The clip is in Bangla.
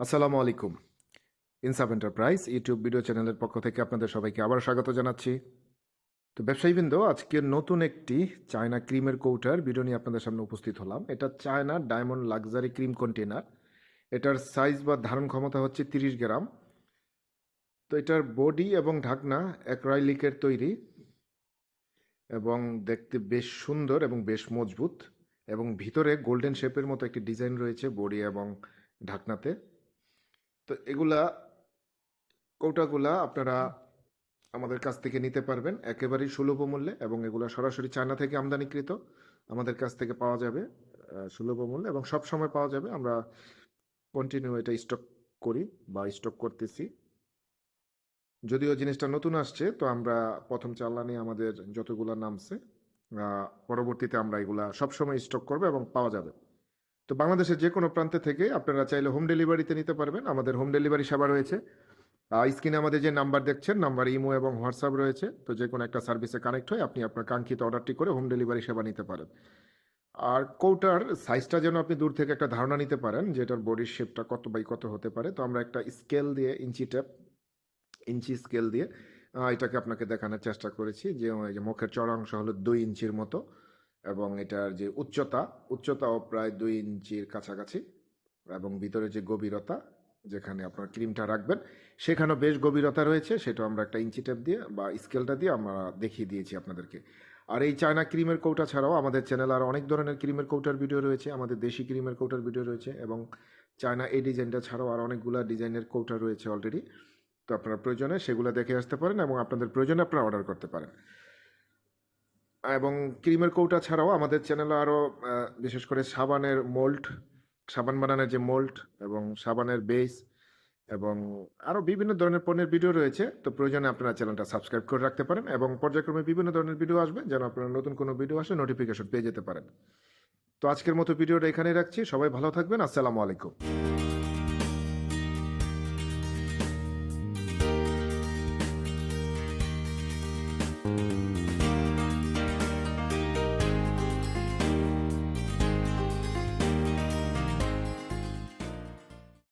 আসসালামু আলাইকুম। ইনসাফ এন্টারপ্রাইজ ইউটিউব ভিডিও চ্যানেলের পক্ষ থেকে আপনাদের সবাইকে আবার স্বাগত জানাচ্ছি। তো ব্যবসায়ীবৃন্দ, আজকে নতুন একটি চায়না ক্রিমের কৌটার ভিডিও নিয়ে আপনাদের সামনে উপস্থিত হলাম। এটা China diamond luxury cream container এটার সাইজ বা ধারণ ক্ষমতা হচ্ছে তিরিশ গ্রাম। তো এটার বডি এবং ঢাকনা অ্যাক্রাইলিকের তৈরি এবং দেখতে বেশ সুন্দর এবং বেশ মজবুত এবং ভিতরে গোল্ডেন শেপের মতো একটি ডিজাইন রয়েছে বডি এবং ঢাকনাতে। তো এগুলা কৌটাগুলা আপনারা আমাদের কাছ থেকে নিতে পারবেন একেবারেই সুলভ মূল্যে এবং এগুলা সরাসরি চায়না থেকে আমদানিকৃত। আমাদের কাছ থেকে পাওয়া যাবে সুলভ মূল্যে এবং সব সময় পাওয়া যাবে। আমরা কন্টিনিউ এটা স্টক করি বা স্টক করতেছি। যদিও জিনিসটা নতুন আসছে, তো আমরা প্রথম চালানে আমাদের যতগুলা নামছে পরবর্তীতে আমরা এগুলা সবসময় স্টক করব এবং পাওয়া যাবে। তো বাংলাদেশের যে কোনো প্রান্তে থেকে আপনারা চাইলে হোম ডেলিভারিতে নিতে পারবেন। আমাদের হোম ডেলিভারি সেবা রয়েছে। স্ক্রিনে আমাদের যে নাম্বার দেখছেন নাম্বার ইমো এবং হোয়াটসঅ্যাপ রয়েছে। তো যে কোনো একটা সার্ভিসে কানেক্ট হয়ে আপনি আপনার কাঙ্ক্ষিত অর্ডারটি করে হোম ডেলিভারি সেবা নিতে পারেন। আর কৌটার সাইজটা যেন আপনি দূর থেকে একটা ধারণা নিতে পারেন যে এটার বডির শেপটা কত বাই কত হতে পারে। তো আমরা একটা স্কেল দিয়ে, ইঞ্চি ট্যাপ ইঞ্চি স্কেল দিয়ে এটাকে আপনাকে দেখানোর চেষ্টা করেছি। যে মুখের চড়া অংশ হলো দুই ইঞ্চির মতো। এবং এটার যে উচ্চতা, উচ্চতাও প্রায় দুই ইঞ্চির কাছাকাছি এবং ভিতরে যে গভীরতা যেখানে আপনার ক্রিমটা রাখবেন, সেখানেও বেশ গভীরতা রয়েছে। সেটা আমরা একটা ইঞ্চি টেপ দিয়ে বা স্কেলটা দিয়ে আমরা দেখিয়ে দিয়েছি আপনাদেরকে। আর এই চায়না ক্রিমের কৌটা ছাড়াও আমাদের চ্যানেল আর অনেক ধরনের ক্রিমের কৌটার ভিডিও রয়েছে, আমাদের দেশি ক্রিমের কৌটার ভিডিও রয়েছে এবং চায়না এই ডিজাইনটা ছাড়াও আর অনেকগুলো ডিজাইনের কৌটা রয়েছে অলরেডি। তো আপনার প্রয়োজনে সেগুলো দেখে আসতে পারেন এবং আপনাদের প্রয়োজনে আপনারা অর্ডার করতে পারেন। এবং ক্রিমের কৌটা ছাড়াও আমাদের চ্যানেলে আরও বিশেষ করে সাবানের মোল্ড সাবান বানানোর যে মোল্ড এবং সাবানের বেস এবং আরও বিভিন্ন ধরনের পণ্যের ভিডিও রয়েছে, তো প্রয়োজনে আপনারা চ্যানেলটা সাবস্ক্রাইব করে রাখতে পারেন এবং পর্যায়ক্রমে বিভিন্ন ধরনের ভিডিও আসবে যেন আপনারা নতুন কোনো ভিডিও আসে নোটিফিকেশন পেয়ে যেতে পারেন। তো আজকের মতো ভিডিওটা এখানেই রাখছি, সবাই ভালো থাকবেন, আসসালামু আলাইকুম।